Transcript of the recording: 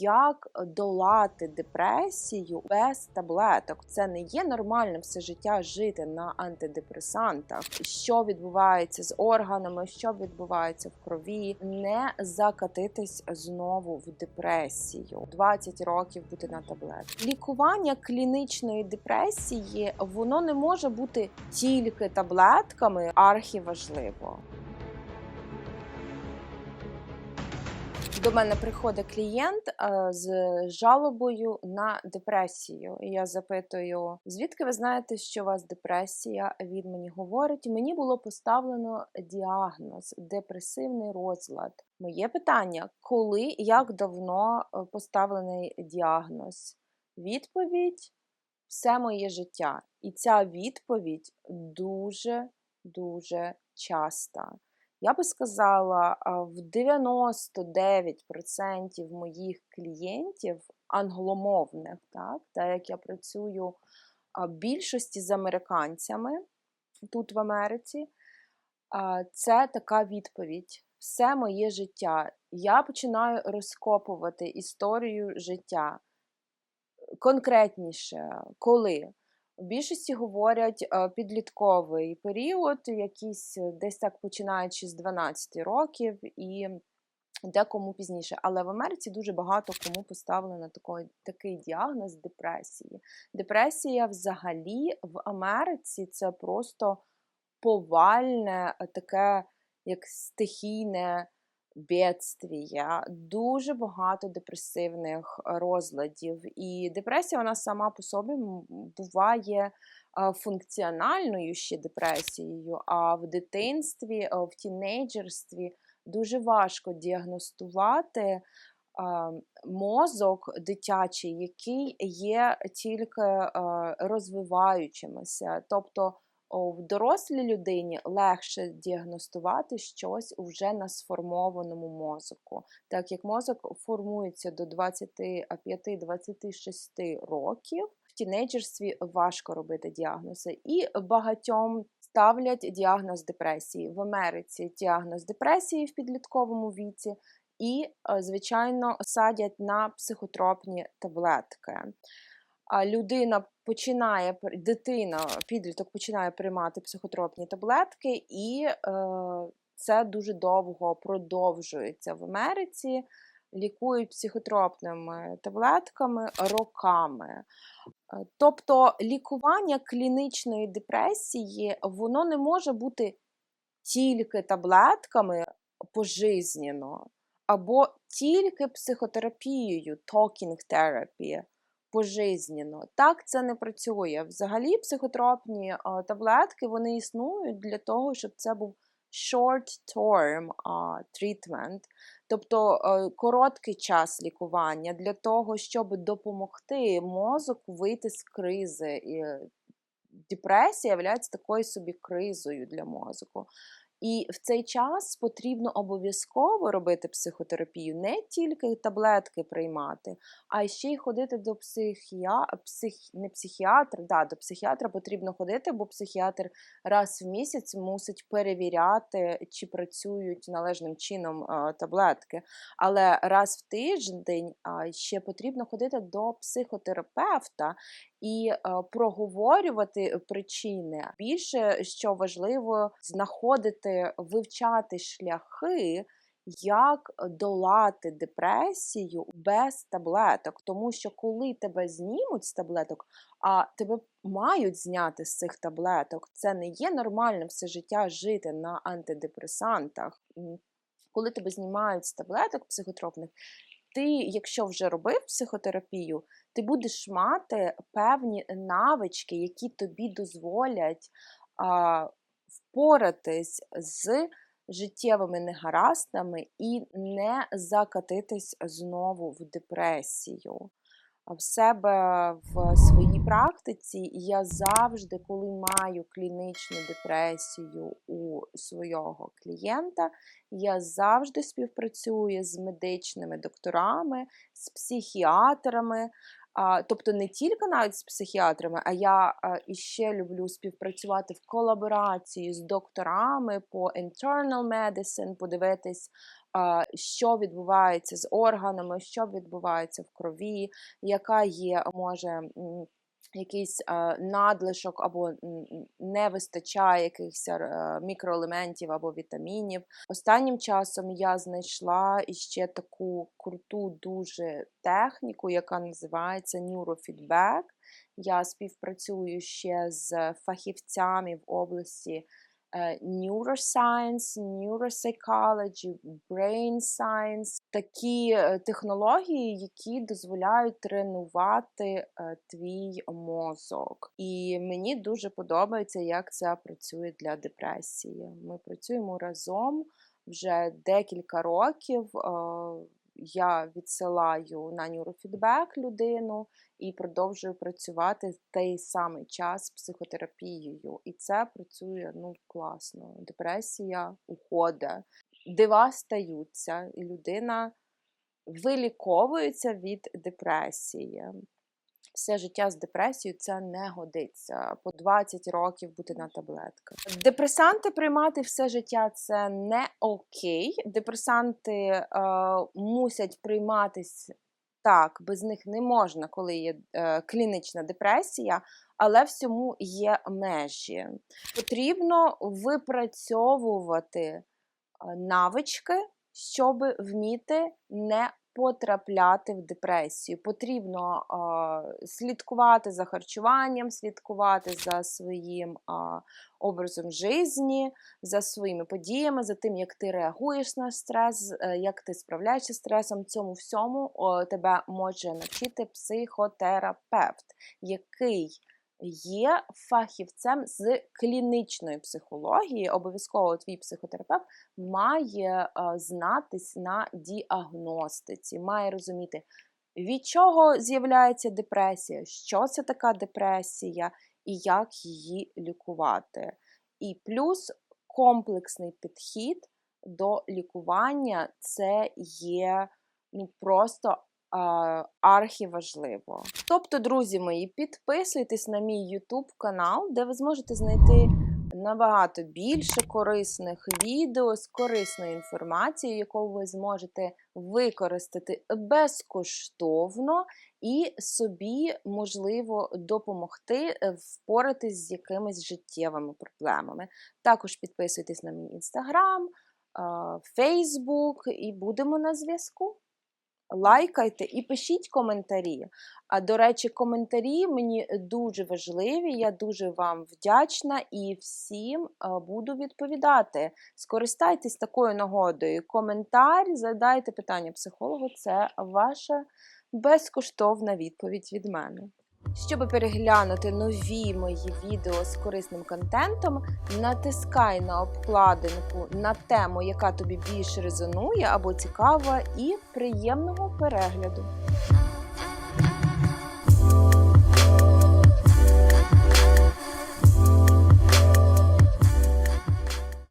як долати депресію без таблеток. Це не є нормальним все життя жити на антидепресантах. Що відбувається з органами, що відбувається в крові, не закатитись знову в депресію. 20 років бути на таблетках. Лікування клінічної депресії воно не може бути тільки таблетками, архіважливо. До мене приходить клієнт е, з жалобою на депресію. І я запитую, звідки ви знаєте, що у вас депресія? Він мені говорить, мені було поставлено діагноз депресивний розлад. Моє питання: коли і як давно е, поставлений діагноз? Відповідь все моє життя. І ця відповідь дуже дуже часта. Я би сказала, в 99% моїх клієнтів англомовних, так, так як я працюю більшості з американцями тут в Америці, це така відповідь. Все моє життя. Я починаю розкопувати історію життя конкретніше, коли. В більшості говорять е, підлітковий період, якийсь е, десь так починаючи з 12 років і декому пізніше. Але в Америці дуже багато кому поставлено такий, такий діагноз депресії. Депресія взагалі в Америці це просто повальне, е, таке як стихійне бедствія, дуже багато депресивних розладів. І депресія вона сама по собі буває функціональною ще депресією, а в дитинстві, в тінейджерстві дуже важко діагностувати. Мозок дитячий, який є тільки розвиваючимися, тобто в дорослій людині легше діагностувати щось вже на сформованому мозку, так як мозок формується до 25-26 років. В тінейджерстві важко робити діагнози, і багатьом ставлять діагноз депресії в Америці. Діагноз депресії в підлітковому віці, і, звичайно, садять на психотропні таблетки людина починає дитина, підліток починає приймати психотропні таблетки, і е, це дуже довго продовжується в Америці. Лікують психотропними таблетками роками. Е, тобто лікування клінічної депресії воно не може бути тільки таблетками пожизненно, або тільки психотерапією, talking therapy, пожизненно. Так це не працює. Взагалі, психотропні таблетки вони існують для того, щоб це був short-term treatment, тобто короткий час лікування для того, щоб допомогти мозку вийти з кризи. Депресія є такою собі кризою для мозку. І в цей час потрібно обов'язково робити психотерапію, не тільки таблетки приймати, а ще й ходити до психія... псих... не психіатра, да, до психіатра потрібно ходити, бо психіатр раз в місяць мусить перевіряти, чи працюють належним чином таблетки. Але раз в тиждень ще потрібно ходити до психотерапевта і е, проговорювати причини. Більше що важливо знаходити, вивчати шляхи. Як долати депресію без таблеток, тому що коли тебе знімуть з таблеток, а тебе мають зняти з цих таблеток, це не є нормальним все життя жити на антидепресантах. Коли тебе знімають з таблеток психотропних, ти, якщо вже робив психотерапію, ти будеш мати певні навички, які тобі дозволять а, впоратись з життєвими негараздами і не закатитись знову в депресію в себе в своїй практиці, я завжди, коли маю клінічну депресію у свого клієнта, я завжди співпрацюю з медичними докторами, з психіатрами. Тобто не тільки навіть з психіатрами, а я іще люблю співпрацювати в колаборації з докторами по internal medicine, подивитись що відбувається з органами, що відбувається в крові, яка є, може. Якийсь надлишок або не вистачає якихось мікроелементів або вітамінів. Останнім часом я знайшла іще таку круту дуже техніку, яка називається Neurofeedback. Я співпрацюю ще з фахівцями в області neuroscience, neuropsychology, brain science, такі е, технології, які дозволяють тренувати е, твій мозок. І мені дуже подобається, як це працює для депресії. Ми працюємо разом вже декілька років. Я відсилаю на нюрофідбек людину і продовжую працювати в той самий час психотерапією. І це працює ну класно. Депресія уходить, дива стаються, і людина виліковується від депресії. Все життя з депресією це не годиться. По 20 років бути на таблетках. Депресанти приймати все життя це не окей. Депресанти е, мусять прийматись так, без них не можна, коли є е, клінічна депресія, але всьому є межі. Потрібно випрацьовувати е, навички, щоб вміти не потрапляти в депресію. Потрібно е, слідкувати за харчуванням, слідкувати за своїм е, образом житті, за своїми подіями, за тим, як ти реагуєш на стрес, е, як ти справляєшся з стресом. Цьому всьому о, тебе може навчити психотерапевт, який є фахівцем з клінічної психології. Обов'язково твій психотерапевт має е, знатись на діагностиці, має розуміти, від чого з'являється депресія, що це така депресія і як її лікувати. І плюс комплексний підхід до лікування це є ну, просто архіважливо. Тобто, друзі мої, підписуйтесь на мій YouTube канал, де ви зможете знайти набагато більше корисних відео з корисною інформацією, яку ви зможете використати безкоштовно і собі можливо допомогти е, впоратись з якимись життєвими проблемами. Також підписуйтесь на мій інстаграм, Фейсбук і будемо на зв'язку. Лайкайте і пишіть коментарі. А до речі, коментарі мені дуже важливі. Я дуже вам вдячна і всім буду відповідати. Скористайтесь такою нагодою. Коментар, задайте питання психологу. Це ваша безкоштовна відповідь від мене. Щоб переглянути нові мої відео з корисним контентом, натискай на обкладинку на тему, яка тобі більше резонує або цікава, і приємного перегляду!